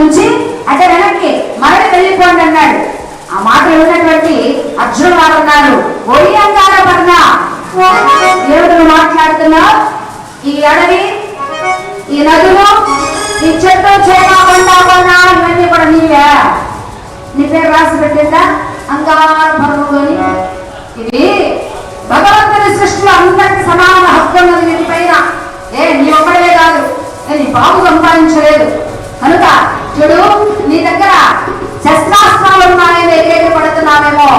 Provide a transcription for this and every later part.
నుంచి అంటే వెనక్కి మరలి వెళ్ళిపోండి అన్నాడు. ఆ మాట ఉన్నటువంటి అర్జునుడు వాడున్నాడు అన్నారు ఒడియంగాన పడిన మాట్లాడుతున్నావు ఈ అడవి ఈ నదులు ఈ చెట్టు చేమ కొండ కొండ ఇవన్నీ కూడా నీవే. నీ పేరు రాసి పెట్టిందా అంగార పర్వములు ఇది భగవంతుని సృష్టిలో అందరికి సమాన హక్కు ఉన్నది వీటి పైన ఏ నీ ఒక్కడే కాదు నీ బాబు సంపాదించలేదు. కనుక చూడు నీ దగ్గర శస్త్రాస్త్రాలు ఉన్నాయని ఎగేది పడుతున్నామేమో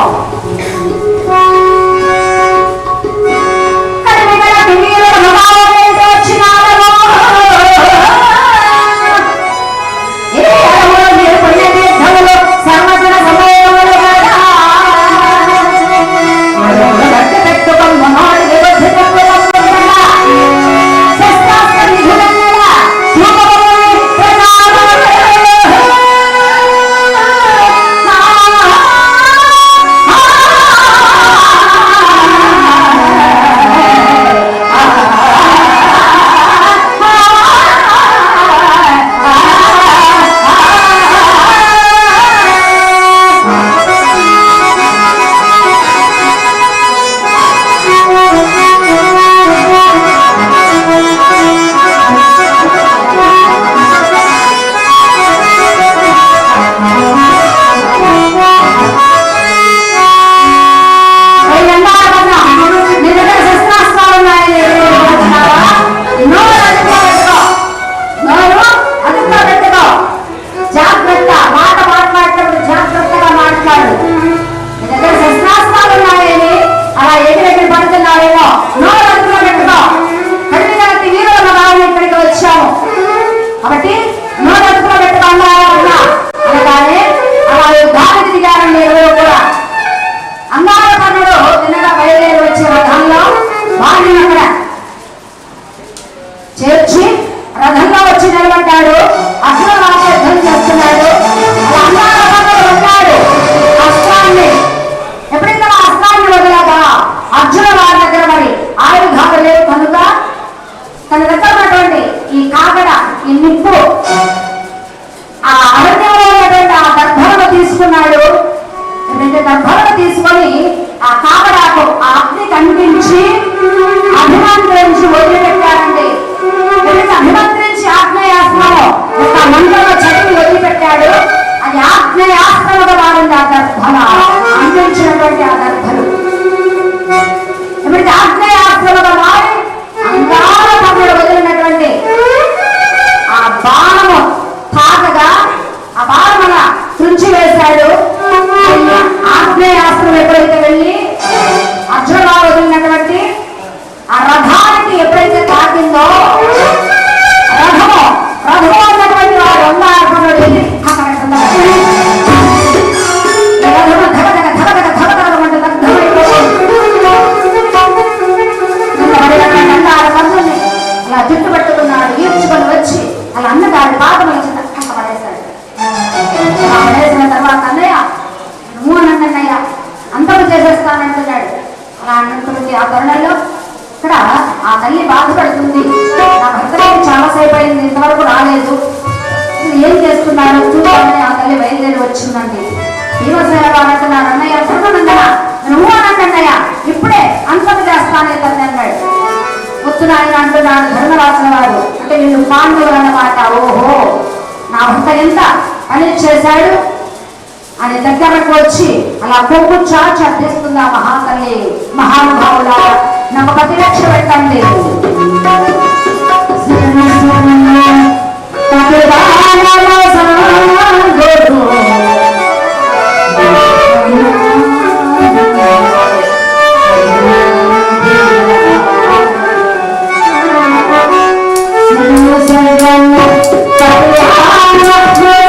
అర్జున వారి దగ్గర మరి ఆయుధాలు లేవు కనుక తన దగ్గర ఉన్నటువంటి ఈ కాకడ ఈ నిప్పు ఆ అరణ్యంలో ఉన్నటువంటి ఆ దర్భలను తీసుకున్నాడు. రెండు దర్భలను తీసుకొని ఆ కాకడాకు ఆ అగ్ని కనిపించి అభిమంత్రించి వదిలిపెట్టాడండి. అభిమంత్రించి ఆగ్నేయాస్త్రము ఒక మంత్రంలో చదివి వదిలిపెట్టాడు. అది ఆగ్నేయాస్త్రముగా వాడింది ఆ దర్భల అందించినటువంటి ఆ దర్భలు ఎప్పుడైతే ఆగ్నేయాస్త్రముగా మారి అంగాల పనులు వదిలినటువంటి ఆ బాణము తాకగా ఆ బాణమున తుంచి వేశాడు ఆగ్నేయాస్త్రం ఎప్పుడైతే వెళ్ళి పొత్తున ఆయన అంటున్నాడు ధర్మరాజుల వాడు అంటే నిన్ను పాండవులు అన్నమాట ఓహో నా భర్త ఎంత? పని చేశాడు. అని దగ్గరకు వచ్చి అలా కొమ్ము చాచి అర్థిస్తుంది ఆ మహాతల్లి మహానుభావుల నాకు ప్రతిరక్ష పెట్టండి. ఆ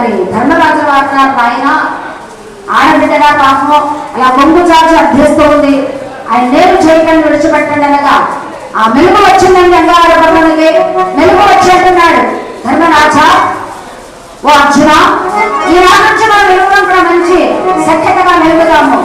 మరి ధర్మరాజు వారు ఆయన ఆడబిడ్డగా పాపం అలా కొంగు చాచి అర్థిస్తూ ఉంది. ఆయన నేను చేయకుండా విడిచిపెట్టండి అనగా ఆ మెలుగు వచ్చిందండి అంగారు పర్వనికి మెలుగు వచ్చేట్టున్నాడు ధర్మరాజ ఓ అర్జున ఈ రాజు నుంచి మనం వెలుగుదాం కూడా మంచి సఖ్యతగా మెలుగుతాము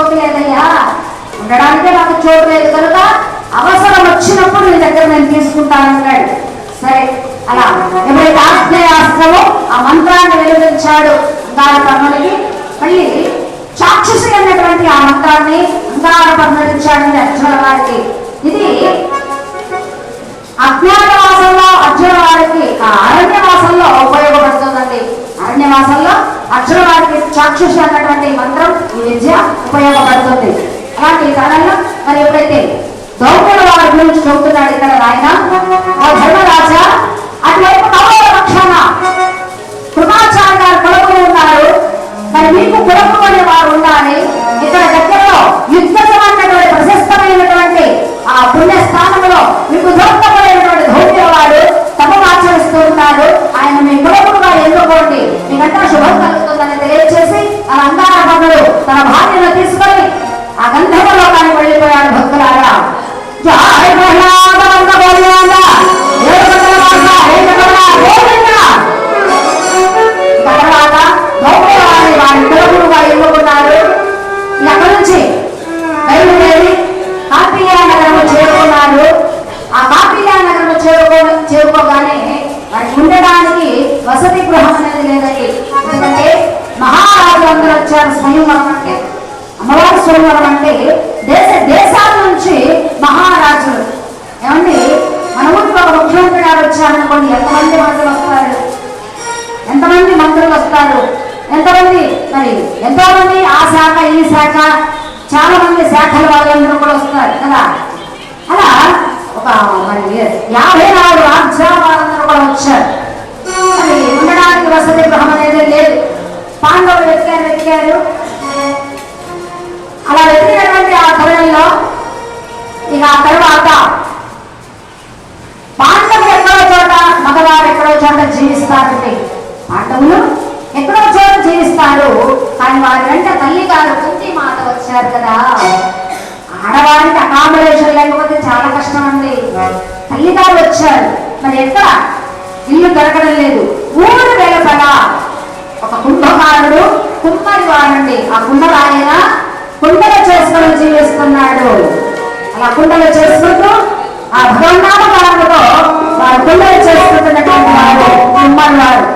చోటు లేదయ్యా ఉండడానికే నాకు చోటు లేదు. కనుక అవసరం వచ్చినప్పుడు నీ దగ్గర నేను తీసుకుంటానన్నాడు. సరే అలా ఎవరైతే ఆత్మీయాస్త్రమో ఆ మంత్రాన్ని వెలువరించాడు అంగారపర్ణుడికి మళ్ళీ చాక్షుషి అన్నటువంటి ఆ మంత్రాన్ని అంగారపర్ణుడిచ్చాడండి అర్జున వారికి. ఇది అజ్ఞాతవాసంలో అర్జున వారికి ఆ అరణ్యవాసంలో ఉపయోగపడుతుందండి. అరణ్యవాసంలో అక్షరవాడికి వారికి చాక్షుష అన్నటువంటి మంత్రం ఈ విద్య ఉపయోగపడుతుంది. అలాంటి కాలంలో మరి ఎప్పుడైతే దౌర్యుల వారి గురించి చెబుతున్నాడు ఇక్కడ ఆయన ఓ ధర్మరాజా అటువైపు కౌరవ పక్షాన కృపాచార్య గారు కొడుకులు ఉన్నారు. మరి మీకు కొడుకు అనే వారు ఉండాలి. ఇక్కడ దగ్గరలో యుద్ధం రాజులు. ఏమండి? మన ఊరికి ఒక ముఖ్యమంత్రి గారు వచ్చారనుకోండి ఎంతమంది మంత్రులు వస్తారు? ఎంతమంది మంత్రులు వస్తారు? ఎంతమంది? మరి ఎంతో మంది ఆ శాఖ ఈ శాఖ చాలా మంది శాఖల వాళ్ళందరూ కూడా వస్తారు కదా? అలా ఒక మరి యాభై నాలుగు రాజ్యాల వాళ్ళందరూ కూడా వచ్చారు. మరి ఉండడానికి వసతి గృహం అనేది లేదు. పాండవులు వెతికారు వెతికారు. అలా వెతికినటువంటి ఆ తరుణంలో ఇక ఆ తర్వాత పాండవులు ఎక్కడో చోట మగవారు ఎక్కడో చోట జీవిస్తారండి. పాండవులు ఎక్కడో చోట జీవిస్తారు. కానీ వారి వెంట తల్లి గారు కుంతి మాత వచ్చారు కదా. ఆడవారికి అకామిడేషన్ లేకపోతే చాలా కష్టం అండి తల్లి గారు వచ్చారు. మరి ఎక్కడ? ఇల్లు దొరకడం లేదు. ఊరు వెలుపల ఒక కుంభకారుడు కుమ్మరి వాడండి ఆ కుంభరాయన కుండలు చేసుకొని జీవిస్తున్నాడు. అలా కుండలు చేసుకుంటూ ఆ భగవన్నామ కాలంలో వారు కుండలు చేసుకుంటున్నటువంటి వారు కుమ్మరి వారు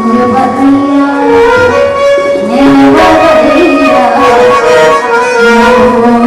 నిలబడయ్యా, నిలబడయ్యా, నువ్వు నేను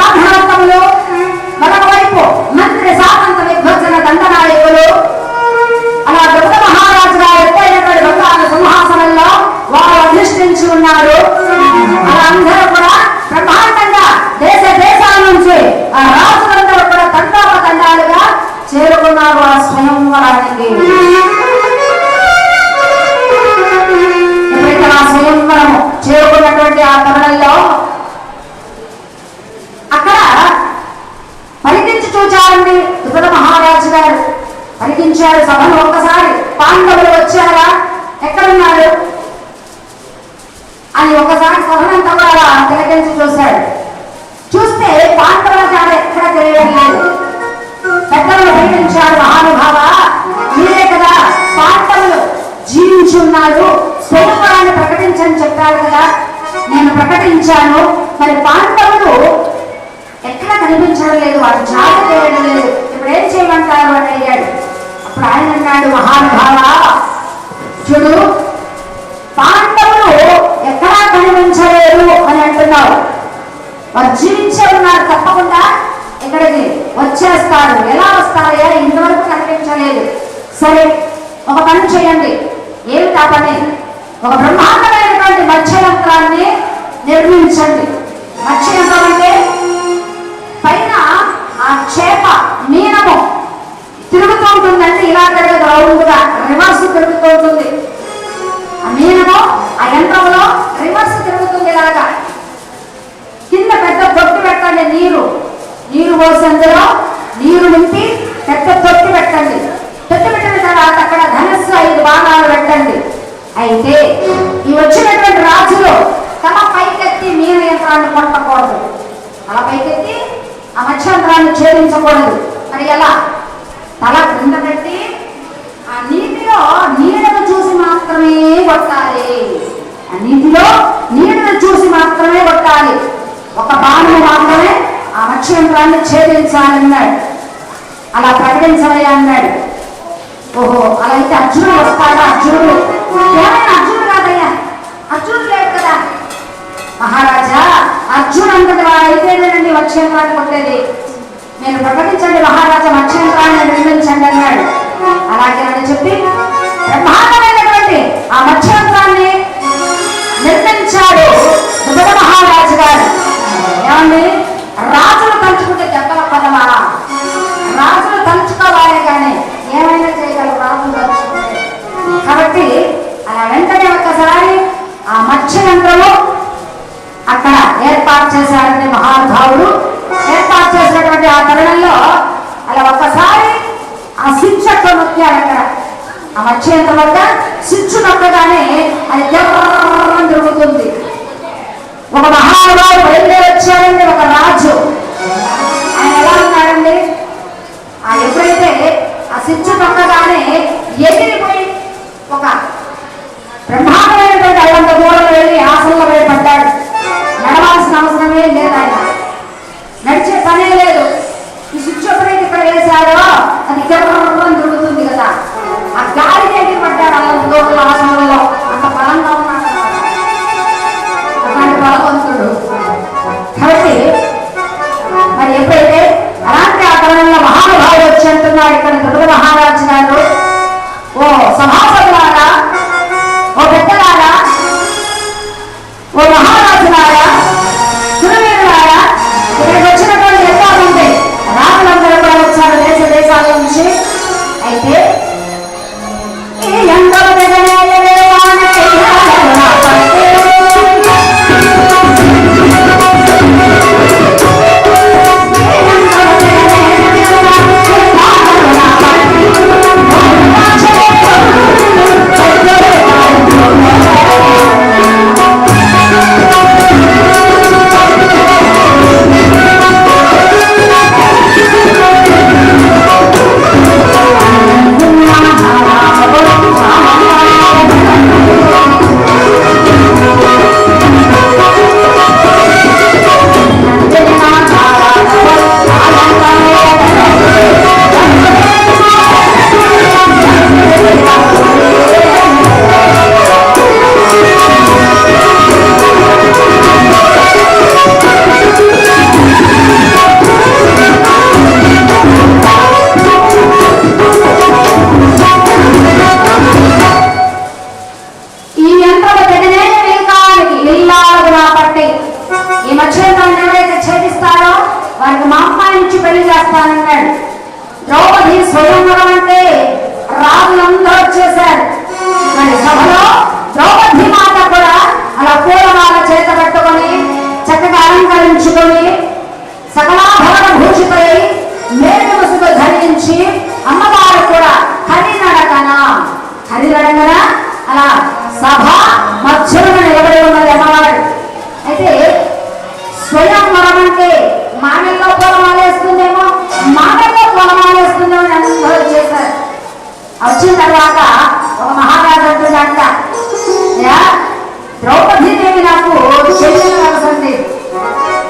ఒకవైపు మరొకవైపు మంత్రి సామంత విభజన దండనాయకులు అలా దుర్గ మహారాజు గారు ఎత్తైనటువంటి బంగారు సింహాసనంలో వారు అధిష్ఠించి ఉన్నారు. అలా అందరూ కూడా బ్రహ్మాండంగా దేశ దేశాల నుంచి ఆ రాజులందరూ కూడా తండోపతండాలుగా చేరుకున్నారు ఆ స్వయంవరానికి. ఆ స్వయంవరము చేరుకున్నటువంటి ఆ తరుణంలో అక్కడ పరికించి చూచారండి దుర్గ మహారాజు గారు అడిగించాడు సభను ఒక్కసారి పాండవులు వచ్చారా? ఎక్కడున్నారు? అని ఒకసారి సభనంతా కూడా తిలకించి చూశాడు. చూస్తే పాండవుల జాడ ఎక్కడ తెలియడం లేదు పెద్దలు పరికించారు మహానుభావ మీరే కదా పాండవులు జీవించున్నారు. స్వరూపాన్ని ప్రకటించని చెప్పారు కదా. నేను ప్రకటించాను. మరి పాండవులు ఎక్కడ కనిపించడం లేదు? వారు జాడ తెలియడం లేదు. ఇప్పుడు ఏం చేయమంటారు అని అడిగాడు. అప్పుడు ఆయన అన్నాడు మహానుభావ చూడు పాండవులు ఎక్కడా కనిపించలేరు అని అంటున్నావు. వారు జీవించే ఉన్నారు తప్పకుండా ఇక్కడికి వచ్చేస్తారు. ఎలా వస్తారయ్యా? ఇంతవరకు కనిపించలేదు. సరే ఒక పని చేయండి. ఏమిటా పని ఒక బ్రహ్మాండమైనటువంటి మత్స్యయంత్రాన్ని నిర్మించండి. మత్స్యయంత్రం అంటే చేప మీనము. తిరుగుతూ ఉంటుందంటే ఇలా తిరగదు రౌండ్గా రివర్స్ తిరుగుతూ ఉంటుంది ఆ మీనము ఆ యంత్రంలో రివర్స్ తిరుగుతుంది ఇలాగా. కింద పెద్ద తొట్టి పెట్టండి నీరు. నీరు పోసి అందులో నీరు నింపి పెద్ద తొట్టి పెట్టండి. తొట్టి పెట్టిన తర్వాత అక్కడ ధనస్సు ఐదు బాణాలు పెట్టండి. అయితే ఈ వచ్చినటువంటి రాజులు తమ పైకెత్తి మీన యంత్రాన్ని కొట్టకూడదు. అలా పైకెత్తి ఆ మత్స్యంత్రాన్ని ఛేదించకూడదు. మరి ఎలా? తల క్రింద పెట్టి ఆ నీటిలో నీడను చూసి మాత్రమే కొట్టాలి. ఆ నీటిలో నీడను చూసి మాత్రమే కొట్టాలి. ఒక బాణము మాత్రమే ఆ మత్స్యంత్రాన్ని ఛేదించాలన్నాడు అలా ప్రకటించవయ్యా అన్నాడు. ఓహో అలా అయితే అర్జునుడు వస్తాడా? అర్జునుడు. ఏమైనా అర్జునుడు కాదయ్యా? అర్జునుడు లేక మహారాజా అర్జున్ అంతటి వాడైతేనేనండి మత్స్యంత్రాన్ని కొట్టేది. నేను ప్రకటించండి మహారాజా మత్స్యంత్రాన్ని నిర్మించండి అన్నాడు. అలాగే అని చెప్పి బ్రహ్మాండమైనటువంటి ఆ మత్స్యంత్రాన్ని నిర్మించాడు దుర్గ మహారాజు గారు. ఏమండి? రాజులు తలుచుకుంటే దెబ్బల పదమా రాజులు తలుచుకోవాలి కానీ ఏమైనా చేయగలరు రాజులు తలుచుకుంటే? కాబట్టి అలా వెంటనే ఒక్కసారి ఆ మత్స్య యంత్రము అక్కడ ఏర్పాటు చేశాడని మహానుభావుడు. ఏర్పాటు చేసినటువంటి ఆ తరుణంలో అలా ఒక్కసారి ఆ శిక్షకు నొక్కాడు అక్కడ. ఆ మత్స్యంత్రం వద్ద శిక్షు నొక్కగానే అది జర్రం ఒక మహానుభావుడు బయలుదేరి వచ్చాడండి ఒక రాజు. ఆయన ఎలా ఉన్నాడండి? ఆ ఎప్పుడైతే ఆ శిక్షు నొక్కగానే ఎగిరిపోయి ఒక బ్రహ్మాండమైనటువంటి నడవాల్సిన అవసరమే లేదు ఆయన నడిచే పనే లేదు. ఈ స్విచ్ ఎప్పుడైతే ఇక్కడ వేశారో అది గర్వం దొరుకుతుంది కదా. ఆ గాలి ఎగిరి పడ్డాడు అల్లం దూరంలో ఆసనంలో అంత బలంగా ఉన్నాడు. అలాంటి బలవంతుడు. కాబట్టి మరి ఎప్పుడైతే అలాంటి ఆ తరుణంలో మహానుభావుడు వచ్చి అంటున్నాడు ఇక్కడ దుర్గ మహారాజు గారు ఓ సభాసదులారా ఓ పెద్దలారా చక్కగా సకలాభరణ భూషితై మేలు ముసుగు ధరించి అమ్మవారు కూడా హరినడకన హరినడకన అలా సభ మధ్యలో నిలబడి ఉన్నది అమ్మవారు? అయితే స్వయంవరం అంటే మానల్లో పొలమాలేస్తుందేమో మానల్లో పొలమాలేస్తుందేమో అని అందరూ చేశారు. వచ్చిన తర్వాత ఒక మహారాజు అంటుందంట "యా, ద్రౌపదీదేవి నాకు చెల్లెలు అవసరం లేదు.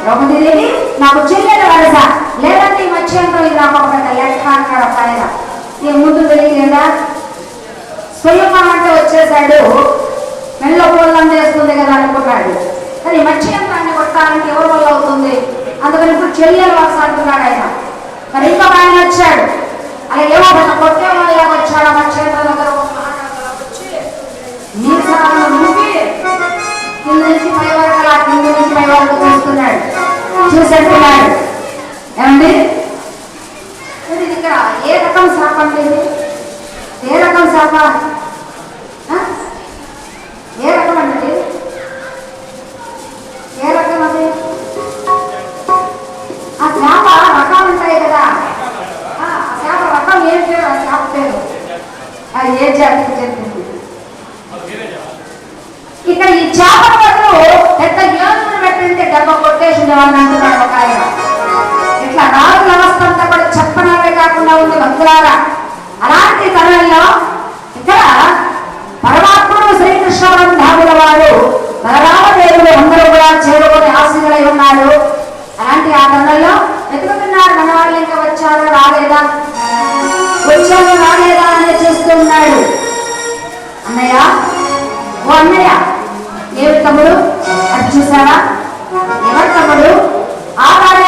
ద్రౌపదీదేవి నాకు చెల్లెల వలస లేదంటే ఈ మధ్యంలో ఇది నాకు ఒక పెద్ద ఒక ఆయన ఈ ముందు తెలియలేదా స్వయంవరం అంటే వచ్చేసాడు. మెల్ల పూలంద వేస్తుంది కదా అనుకున్నాడు. కానీ మచ్చి యంత్రాన్ని కొట్టాలంటే ఎవరి వల్ల అవుతుంది? అందుకని ఇప్పుడు చెల్లెలు వలస అంటున్నాడు ఆయన. మరి ఇంకొక ఆయన వచ్చాడు. అలా పెద్ద కొట్టే వల్ల వచ్చాడు ఆ మచ్చి యంత్రం దగ్గర కింద నుంచి పై వరకు అలా కింద నుంచి పై వరకు చూసేస్తున్నాడు ఏమండి ఇది ఇక్కడ ఏ రకం శాప ఏ రకం శాప ఆ? ఏ రకం అండి ఏ రకం అది ఆ చేప రకాలు ఉంటాయి కదా ఆ చేప రకం ఏం పేరు ఆ పేరు అది ఏ జాతికి ఇక్కడ ఈ చేప పట్టు ఎంత ఏనుగులు పెట్టింటే దెబ్బ కొట్టేసింది వాళ్ళని అంటున్నాడు ఒక ఆయన ఇట్లా రాజు వ్యవస్థ అంతా కూడా చెప్పనవే కాకుండా ఉంది భక్తులారా. అలాంటి తరుణంలో ఇక్కడ పరమాత్ముడు శ్రీకృష్ణ బంధావుల వారు బలరామదేవులు అందరూ కూడా చేరుకుని ఆశీనులై ఉన్నారు. అలాంటి ఆ తరుణంలో వెతుకుతున్నారు మన వాళ్ళు ఇంకా వచ్చారో రాలేదా? వచ్చారో రాలేదా అని చూస్తున్నాడు అన్నయ్య? ఓ అన్నయ్య ఏమి తమ్ముడు? అది చూసావా? ఎవరు తమ్ముడు? ఆడారో